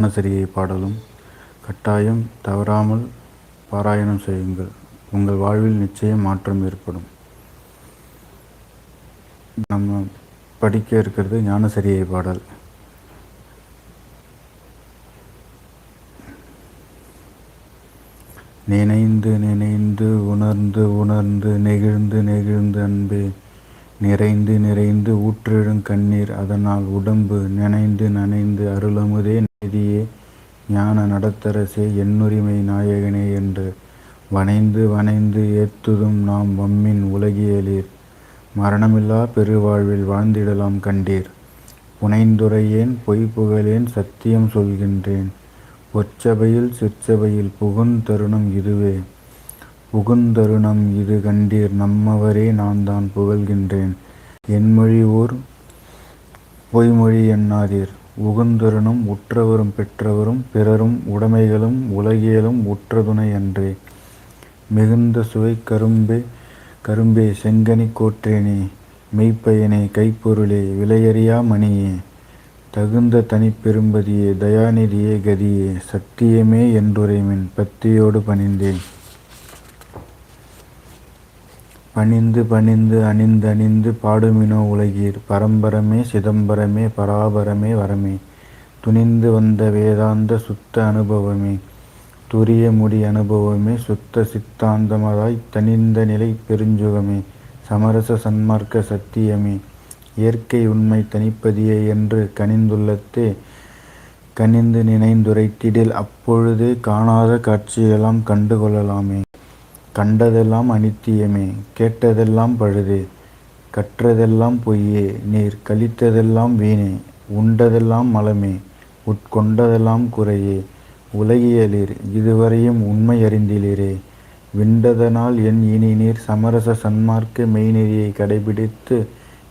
ஞானசரியை பாடலும் கட்டாயம் தவறாமல் பாராயணம் செய்யுங்கள். உங்கள் வாழ்வில் நிச்சயம் மாற்றம் ஏற்படும். நம்ம படிக்க இருக்கிறது ஞானசரியை பாடல். நினைந்து நினைந்து உணர்ந்து உணர்ந்து நெகிழ்ந்து நெகிழ்ந்து அன்பே நிறைந்து நிறைந்து ஊற்றிடும் கண்ணீர் அதனால் உடம்பு நினைந்து நனைந்து அருளமுதே நிதியே ஞான நடத்தரசே என்னுரிமை நாயகனே என்று வனைந்து வனைந்து ஏத்துதும் நாம் வம்மின் உலகியலீர். மரணமில்லா பெருவாழ்வில் வாழ்ந்திடலாம் கண்டீர். புனைந்துரையேன் பொய் புகழேன் சத்தியம் சொல்கின்றேன். பொற்சபையில் சிற்சபையில் புகுந்தருணம் இதுவே. புகுந்தருணம் இது கண்டீர் நம்மவரே நான் தான் புகழ்கின்றேன். என்மொழி ஓர் பொய்மொழி எண்ணாதீர். உகுந்தருணும் உற்றவரும் பெற்றவரும் பிறரும் உடைமைகளும் உலகியலும் உற்ற துணை அன்றே. மிகுந்த சுவை கரும்பே கரும்பே செங்கனி கோற்றேனே மெய்ப்பயனே கைப்பொருளே விலையறியா மணியே. தகுந்த தனிப்பெரும்பதியே தயாநிதியே கதியே சத்தியமே என்றுரைமின் பத்தியோடு பணிந்தேன். பணிந்து பணிந்து அணிந்து அணிந்து பாடுமினோ உலகீர். பரம்பரமே சிதம்பரமே பராபரமே வரமே. துணிந்து வந்த வேதாந்த சுத்த அனுபவமே. துரிய முடி அனுபவமே சுத்த சித்தாந்தமதாய் தனிந்த நிலை பெருஞ்சுகமே. சமரச சன்மார்க்க சத்தியமே. இயற்கை உண்மை தனிப்பதியே என்று கனிந்துள்ளத்தே கனிந்து நினைந்துரைத்திடில் அப்பொழுதே காணாத காட்சியெல்லாம் கண்டு கொள்ளலாமே கண்டதெல்லாம் அனித்தியமே கேட்டதெல்லாம் பழுதே கற்றதெல்லாம் பொய்யே நீர் கழித்ததெல்லாம் வீணே உண்டதெல்லாம் மலமே உட்கொண்டதெல்லாம் குறையே உலகியலீர் இதுவரையும் உண்மை அறிந்திலீரே விண்டதனால் என் இனி நீர் சமரச சன்மார்க்க மெய்நெறியை கடைபிடித்து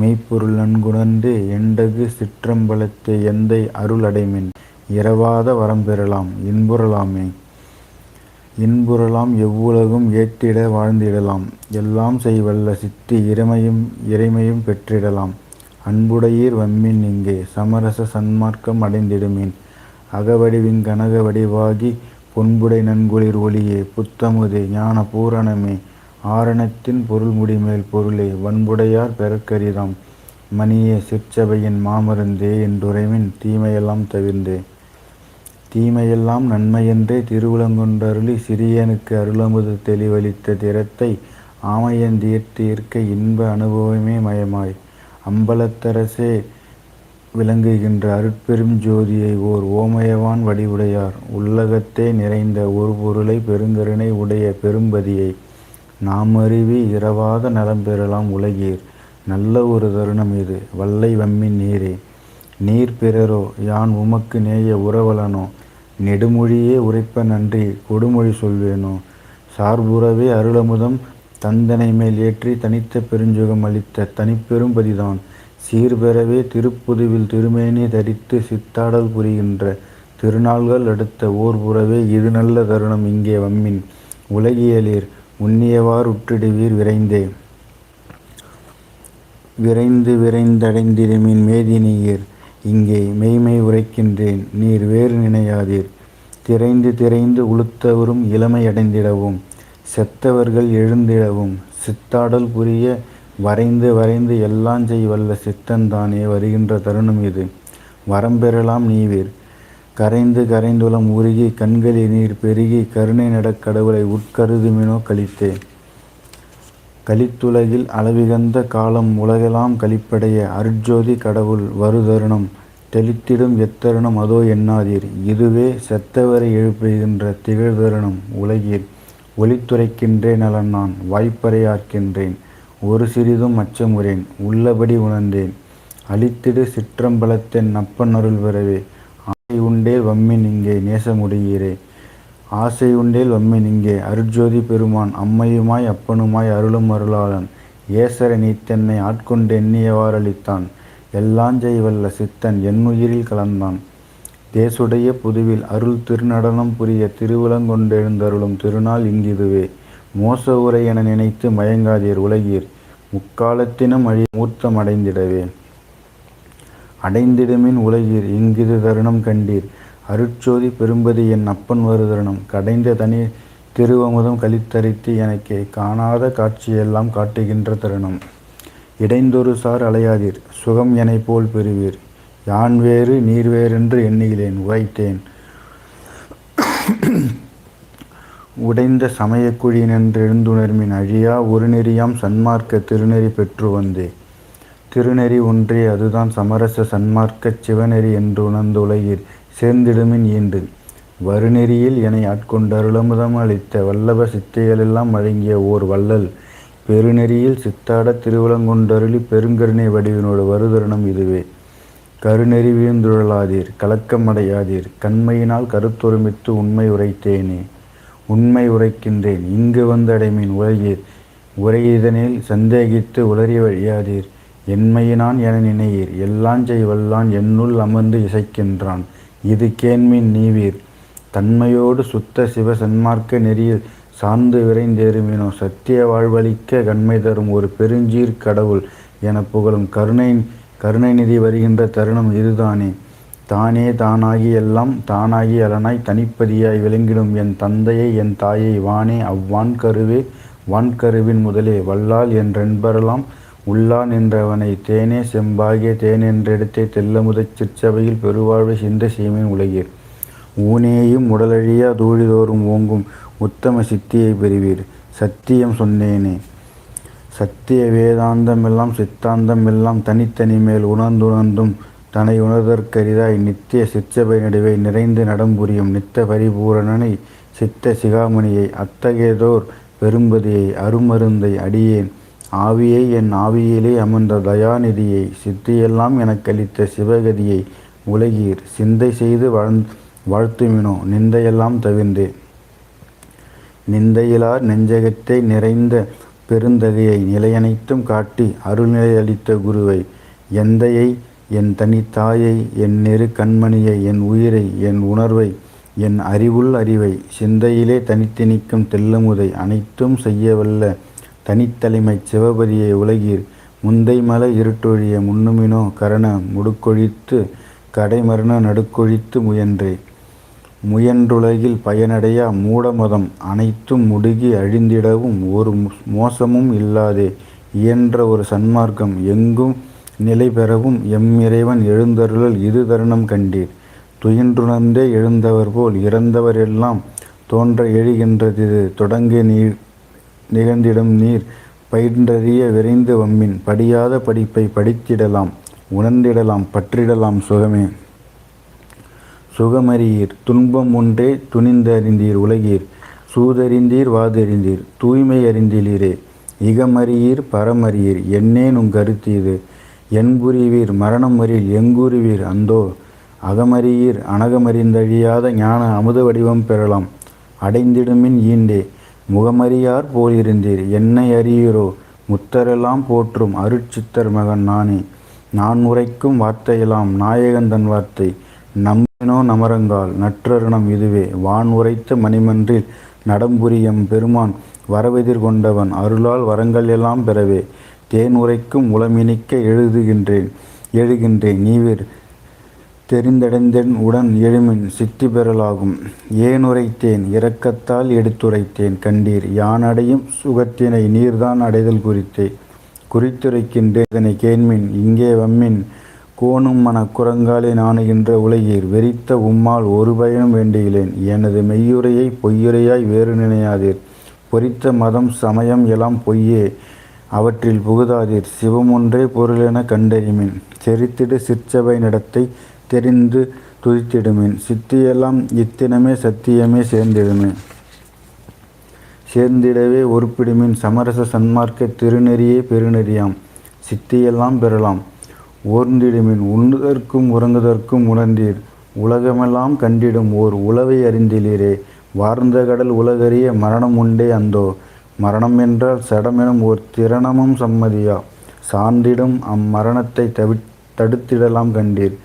மெய்ப்பொருள் நன்குணர்ந்து எண்டகு சிற்றம்பலத்தை எந்தை அருள் அடைமின் இரவாத வரம் பெறலாம் இன்புறலாமே. இன்புறலாம் எவ்வுலகும் ஏற்றிட வாழ்ந்திடலாம். எல்லாம் செய்வல்ல சித்தி இறைமையும் இறைமையும் பெற்றிடலாம். அன்புடையீர் வம்மின் இங்கே சமரச சன்மார்க்கம் அடைந்திடுமேன். அகவடிவின் கனக வடிவாகி பொன்புடை நன்குளிர் ஒளியே புத்தமுதே ஞான பூரணமே. ஆரணத்தின் பொருள் முடிமேல் பொருளே வன்புடையார் பெறக்கரிதாம். மணியே சிற்சபையின் மாமருந்தே என்றுரைவின் தீமையெல்லாம் தவிர்ந்தே. தீமையெல்லாம் நன்மையென்றே திருவுளங்கொண்டருளி சிறியனுக்கு அருளமுது தெளிவளித்த திறத்தை ஆமையன் தீர்த்து இருக்க இன்ப அனுபவமே மயமாய். அம்பலத்தரசே விளங்குகின்ற அருட்பெரும் ஜோதியை ஓர் ஓமயவான் வடிவுடையார். உள்ளகத்தே நிறைந்த ஒரு பொருளை பெருங்கருணை உடைய பெரும்பதியை நாம் அறிவி இரவாத நலம் பெறலாம் உலகீர். நல்ல ஒரு தருணம் இது வல்லை வம்மின் நீரே. நீர் பிறரோ யான் உமக்கு நேய உறவலனோ? நெடுமொழியே உரைப்ப நன்றி. கொடுமொழி சொல்வேனோ? சார்புறவே அருளமுதம். தந்தனை மேல் ஏற்றி தனித்த பெருஞ்சுகம் அளித்த தனிப்பெரும்பதிதான் சீர்பெறவே திருப்புதுவில் திருமேனி தரித்து சித்தாடல் புரிகின்ற திருநாள்கள் அடுத்த ஓர் புறவே இது நல்ல தருணம் இங்கே வம்மின். உலகியலீர் உன்னியவார் உற்றிடுவீர் விரைந்தே. விரைந்து விரைந்தடைந்திடுமின் மேதினியீர். இங்கே மெய்மை உரைக்கின்றேன் நீர் வேறு நினையாதீர். திரைந்து திரைந்து உளுத்தவரும் இளமையடைந்திடவும் செத்தவர்கள் எழுந்திடவும் சித்தாடல் புரிய வரைந்து வரைந்து எல்லாம் செய் வல்ல சித்தன்தானே வருகின்ற தருணம் இது. வரம்பெறலாம் நீவீர். கரைந்து கரைந்துளம் உருகி கண்களில் நீர் பெருகி கருணை நடக் கடவுளை உட்கருதுமினோ கழித்தேன். கலித்துலகில் அளவிகந்த காலம் உலகெல்லாம் கழிப்படைய அருட்ஜோதி கடவுள் வருதருணம் தெளித்திடும் எத்தருணம் அதோ எண்ணாதீர் இதுவே செத்தவரை எழுப்புகின்ற திகழ்தருணம் உலகீர். ஒளித்துரைக்கின்றேன் நலன் நான் வாய்ப்பறையாக்கின்றேன் ஒரு சிறிதும் அச்சமுறேன் உள்ளபடி உணர்ந்தேன். அழித்திடு சிற்றம்பலத்தின் நப்பன் அருள் பெறவே ஆய் உண்டே வம்மின் இங்கே நேசமுடையீரே ஆசை உண்டேல் வம்மின் இங்கே அருட்ஜோதி பெருமான் அம்மையுமாய் அப்பனுமாய் அருளும் அருளாளன். ஏசர நீத்தென்னை ஆட்கொண்டு எண்ணியவாறளித்தான் எல்லாஞ்செய் வல்ல சித்தன் என்னுயிரில் கலந்தான். தேசுடைய புதுவில் அருள் திருநடனம் புரிய திருவுலங்கொண்டெழுந்தருளும் திருநாள் இங்கிதுவே. மோச உரை என நினைத்து மயங்காதீர் உலகீர். முக்காலத்தினும் அழி மூர்த்தம் அடைந்திடவே. அடைந்திடுமின் உலகீர் இங்கிது தருணம் கண்டீர். அருட்சோதி பெரும்பதி என் அப்பன் வருதரணம் கடைந்த தனி திருவமுதம் கழித்தரித்து எனக்கே காணாத காட்சியெல்லாம் காட்டுகின்ற தருணம். இடைந்தொரு சார் அலையாதீர் சுகம் என்னை போல் பெறுவீர். யான் வேறு நீர் வேறென்று எண்ணுகிறேன் உரைத்தேன். உடைந்த சமயக்குழி எழுந்துணர்மின் அழியா ஒரு நெறியாம் சன்மார்க்க திருநெறி பெற்று வந்தே. திருநெறி ஒன்றே அதுதான் சமரச சன்மார்க்கச் சிவநெறி என்று உணர்ந்து உணர்ந்துலகிற் சேர்ந்திடுமின் ஈண்டு. வருநெறியில் எனை ஆட்கொண்டருளமுதம் அளித்த வல்லப சித்தைகளெல்லாம் வழங்கிய ஓர் வள்ளல். பெருநெறியில் சித்தாடத் திருவுளங்கொண்டருளி பெருங்கருணை வடிவினோடு வருதருணம் இதுவே. கருநெறி வீழ்ந்துழலாதீர் கலக்கமடையாதீர் கண்மையினால் கருத்தொருமித்து உண்மை உரைத்தேனே. உண்மை உரைக்கின்றேன் இங்கு வந்தடைமின் உலகீர் உரையிதனில் சந்தேகித்து உளறி வழியாதீர். என்மையினான் என நினையீர் எல்லாஞ்செய் வல்லான் என்னுள் அமர்ந்து இசைக்கின்றான். இது கேண்மின் நீவீர். தன்மையோடு சுத்த சிவ சன்மார்க்க நெறியில் சார்ந்து விரைந்தேறுமினோ சத்திய வாழ்வளிக்க கண்மை தரும் ஒரு பெருஞ்சீர் கடவுள் என புகழும் கருணை கருணை நிதி வருகின்ற தருணம் இதுதானே. தானே தானாகி எல்லாம் தானாகி அலனாய் தனிப்பதியாய் விளங்கிடும் என் தந்தையை என் தாயை வானே அவ்வான் கருவே வான்கருவின் முதலே வல்லால் என்றென்பரெல்லாம் உள்ளான் என்றவனை தேனே செம்பாகிய தேனென்றெடுத்தே தெல்லமுதச் சிற்சபையில் பெருவாழ்வை சிந்த சீமின் உலகீர் ஊனேயும் உடலழியா தூழிதோறும் ஓங்கும் உத்தம சித்தியை பெறுவீர். சத்தியம் சொன்னேனே. சத்திய வேதாந்தமெல்லாம் சித்தாந்தம் எல்லாம் தனித்தனி மேல் உணர்ந்துணர்ந்தும் தன்னை உணர்தற்கரிதாய் நித்திய சிற்சபை நடுவே நிறைந்து நடம்புரியும் நித்த பரிபூரணனை சித்த சிகாமணியை அத்தகையதோர் பெரும்பதியை அருமருந்தை அடியேன். ஆவியை என் ஆவியிலே அமர்ந்த தயாநிதியை சித்தியெல்லாம் எனக்களித்த சிவகதியை உலகீர் சிந்தை செய்து வாழ் வாழ்த்துமினோ நிந்தையெல்லாம் தவிர்ந்தே. நிந்தையிலார் நெஞ்சகத்தை நிறைந்த பெருந்தகையை நிலையனைத்தும் காட்டி அருள்நிலை அளித்த குருவை எந்தையை என் தனித்தாயை என் நெரு கண்மணியை என் உயிரை என் உணர்வை என் அறிவுள் அறிவை சிந்தையிலே தனித்து நிற்கும் தெல்லமுதை அனைத்தும் செய்யவல்ல தனித்தலைமை சிவபதியை உலகீர் முந்தை மலை இருட்டொழிய முன்னுமினோ கரண முடுக்கொழித்து கடைமரண நடுக்கொழித்து முயன்றே. முயன்றுலகில் பயனடையா மூடமதம் அனைத்தும் முடுகி அழிந்திடவும் ஒரு மோசமும் இல்லாதே. இயன்ற ஒரு சன்மார்க்கம் எங்கும் நிலை பெறவும் எம்மிறைவன் எழுந்தருளல் இது தருணம் கண்டீர். துயின்றுணர்ந்தே எழுந்தவர் போல் இறந்தவர் எல்லாம் தோன்ற எழுகின்றது தொடங்க நீர் நிகழ்ந்திடும் நீர் பயின்றறிய விரைந்து வம்மின் படியாத படிப்பை படித்திடலாம் உணர்ந்திடலாம் பற்றிடலாம் சுகமே. சுகமறியீர் துன்பம் ஒன்றே துணிந்தறிந்தீர் உலகீர் சூதறிந்தீர் வாதறிந்தீர் தூய்மை அறிந்திலீரே. இகமறியீர் பரமறியீர் என்னேன் உங் கருத்து இது? என்புரிவீர் மரணம் அறியில் எங்குருவீர் அந்தோ அகமறியீர் அனகமறிந்தழியாத ஞான அமுத வடிவம் பெறலாம். அடைந்திடுமின் ஈண்டே. முகமறியார் போலிருந்தீர். என்னை அறியீரோ முத்தரெல்லாம் போற்றும் அருட்சித்தர் மகன் நானே. நான் உரைக்கும் வார்த்தையெல்லாம் நாயகன் தன் வார்த்தை. நம்பினோ நமரங்கால் நற்றருணம் இதுவே. வான் உரைத்த மணிமன்றில் நடம்புரியம் பெருமான் வரவெதிர் கொண்டவன் அருளால் வரங்கள் எல்லாம் பெறவே. தேன் உரைக்கும் உளமினிக்க எழுதுகின்றேன் எழுகின்றேன். நீவிர் தெரிந்தடைந்தென் உடன் எழுமின் சித்தி பெறலாகும். ஏன் உரைத்தேன்? இரக்கத்தால் எடுத்துரைத்தேன் கண்டீர். யான் அடையும் சுகத்தினை நீர்தான் அடைதல் குறித்தே. குறித்துரைக்கின்றேன் இதனை கேண்மின் இங்கே வம்மின் கோணும் மன குரங்காலே நாணுகின்ற உலகீர். வெறித்த உம்மால் ஒரு பயனும் வேண்டுகிறேன் எனது மெய்யுரையை பொய்யுரையாய் வேறு நினையாதீர். பொறித்த மதம் சமயம் எல்லாம் பொய்யே அவற்றில் புகுதாதீர். சிவமொன்றே பொருளென கண்டறிமின். செரித்திடு சிற்சபை நடத்தை தெரிந்து துதித்திடுமின் சித்தியெல்லாம் இத்தினமே சத்தியமே சேர்ந்திடுமே. சேர்ந்திடவே ஒருப்பிடுமின் சமரச சன்மார்க்க திருநெறியே பெருநெறியாம். சித்தியெல்லாம் பெறலாம். ஓர்ந்திடுமின் உண்ணுதற்கும் உறங்குதற்கும் உணர்ந்தீர். உலகமெல்லாம் கண்டிடும் ஓர் உளவை அறிந்திலீரே. வார்ந்த கடல் உலகறிய மரணம் உண்டே அந்தோ. மரணம் என்றால் சடமெனும் ஓர் திரணமும் சம்மதியா. சார்ந்திடும் அம்மரணத்தை தவி தடுத்திடலாம் கண்டீர்.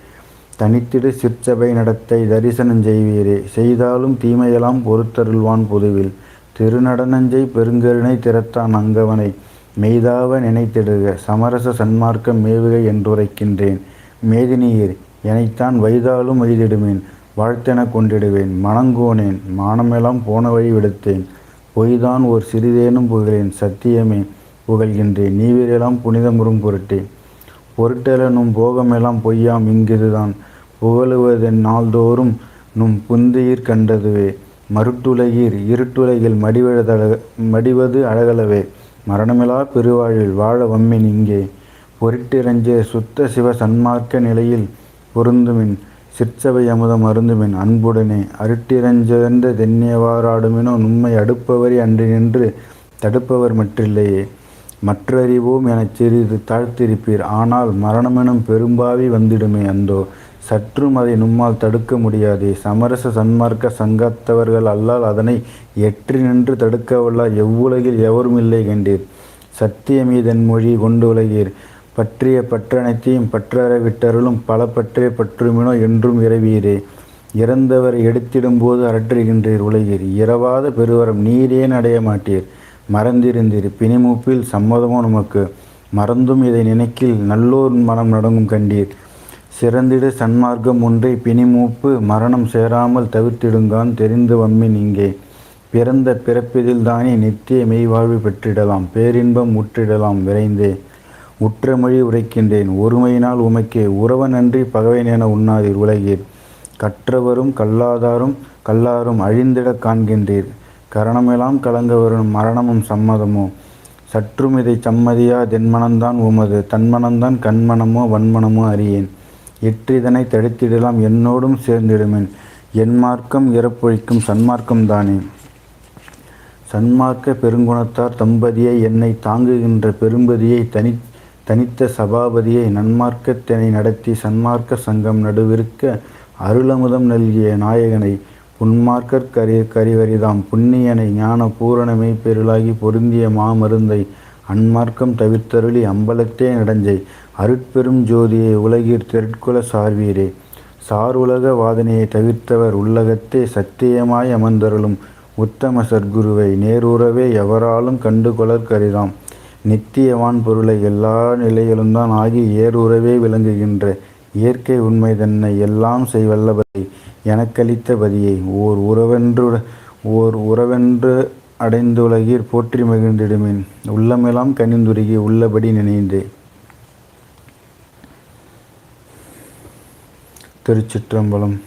தனித்திடு சிற்சபை நடத்தை தரிசனம் செய்வீரே. செய்தாலும் தீமையெல்லாம் பொறுத்தருள்வான் பொதுவில். திருநடனஞ்சை பெருங்கருணை திறத்தான் அங்கவனை. மெய்தாவ நினைத்திடுக. சமரச சன்மார்க்கம் மேவுகை என்றுரைக்கின்றேன். மேதினியர் எனைத்தான் வைதாலும் வைதிடுமேன் வாழ்த்தெனக் கொண்டிடுவேன். மணங்கோனேன். மானமெல்லாம் போன வழி விடுத்தேன். பொய்தான் ஓர் சிறிதேனும் புகழேன். சத்தியமே புகழ்கின்றேன். நீவிரெல்லாம் புனிதமுறும் பொருட்டே பொருட்டெழ நும் போகமெல்லாம் பொய்யாம் இங்கிதுதான் புகழுவதென் நாள்தோறும் நும் புந்தியிற் கண்டதுவே. மருட்டுலகீர் இருட்டுலகில் மடிவது அழகலவே. மரணமிலா பெருவாழ்வில் வாழ வம்மின் இங்கே. பொருட்டிரஞ்சே சுத்த சிவ சன்மார்க்க நிலையில் பொருந்துமின் சிற்சபை அமுதம் அருந்துமின் அன்புடனே. அருட்டிறைஞ்சென்ற தென்னியவாறாடுமினோ நும்மை அடுப்பவரே அன்றிநின்று தடுப்பவர் மற்றில்லையே. மற்றறிவோம் எனச் சிறிது தாழ்த்திருப்பீர் ஆனால் மரணமெனும் பெரும்பாவி வந்திடுமே அந்தோ. சற்றும் அதை நம்மால் தடுக்க முடியாதே. சமரச சன்மார்க்க சங்கத்தவர்கள் அல்லால் அதனை எற்றி நின்று தடுக்கவல்லார் எவ்வுலகில் எவரும் இல்லை கண்டீர். சத்தியமீதன் மொழி கொண்டு உலகீர். பற்றிய பற்றனைத்தையும் பற்றற விட்டருளும் பல பற்றே பற்றுமினோ என்றும் இரவீரே இறந்தவரை எடுத்திடும்போது அரற்றுகின்றீர் உலகீர். இரவாத பெருவரம் நீரேன் அடைய மாட்டீர் மறந்திருந்தீர். பிணிமூப்பில் சம்மதமோ நமக்கு? மறந்தும் இதை நினைக்கில் நல்லோர் மனம் நடங்கும் கண்டீர். சிறந்திடு சன்மார்க்கம் ஒன்றை பிணிமூப்பு மரணம் சேராமல் தவிர்த்திடுங்கான் தெரிந்து வம்மின் இங்கே. பிறந்த பிறப்பிதில் தானே நித்திய மெய்வாழ்வு பெற்றிடலாம். பேரின்பம் உற்றிடலாம் விரைந்தே. உற்ற மொழி உரைக்கின்றேன். ஒருமையினால் உமைக்கே. உறவனன்றி பகவைனென உண்ணாதீர் உலகீர். கற்றவரும் கல்லாதாரும் கல்லாரும் அழிந்திடக் காண்கின்றீர். கரணமெல்லாம் கலங்க வரும் மரணமும் சம்மதமோ? சற்றும் இதை சம்மதியா தென்மனந்தான் உமது? தன்மனந்தான் கண்மனமோ வன்மனமோ அறியேன். எற்றிதனை தடுத்திடலாம் என்னோடும் சேர்ந்திடுமேன். என் மார்க்கம் இறப்பொழிக்கும் சன்மார்க்கம் தானே. சன்மார்க்க பெருங்குணத்தார் தம்பதியை என்னை தாங்குகின்ற பெரும்பதியை தனி தனித்த சபாபதியை நன்மார்க்கத்தினை நடத்தி சன்மார்க்க சங்கம் நடுவிருக்க அருளமுதம் நல்கிய நாயகனை புன்மார்க்கற் கரி கரிவரிதாம். புண்ணியனை ஞான பூரணமே பெருளாகி பொருந்திய மாமருந்தை அன்மார்க்கம் தவிர்த்தருளி அம்பலத்தே நடஞ்சை. அருட்பெரும் ஜோதியை உலகிற் திரட்குல சார்வீரே. சார் உலக வாதனையை தவிர்த்தவர் உள்ளகத்தே சத்தியமாய் அமர்ந்தருளும் உத்தம சர்க்குருவை நேருறவே எவராலும் கண்டு கொளற்கரிதாம் நித்தியவான் பொருளை எல்லா நிலையிலும்தான் ஆகி ஏறுறவே விளங்குகின்ற இயற்கை உண்மை தன்னை எல்லாம் செய்வல்லபதி. எனக்களித்த பதியை ஓர் உறவென்று ஓர் உறவென்று அடைந்துலகிற் போற்றி மகிழ்ந்திடுமின். உள்ளமெல்லாம் கனிந்துருகி உள்ளபடி நினைந்தே. திருச்சிற்றம்பலம்.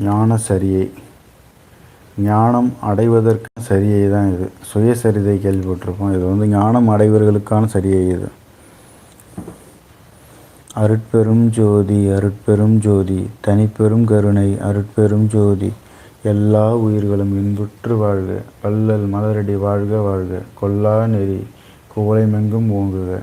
ஞான சரியை. ஞானம் அடைவதற்கான சரியை தான் இது. சுயசரிதை கேள்விப்பட்டிருப்போம். இது வந்து ஞானம் அடைவர்களுக்கான சரியை இது. அருட்பெரும் ஜோதி அருட்பெரும் ஜோதி தனிப்பெரும் கருணை அருட்பெரும் ஜோதி. எல்லா உயிர்களும் இன்புற்று வாழ்க. வள்ளல் மலரடி வாழ்க வாழ்க. கொல்லா நெறி குவளைமெங்கும் ஓங்குக.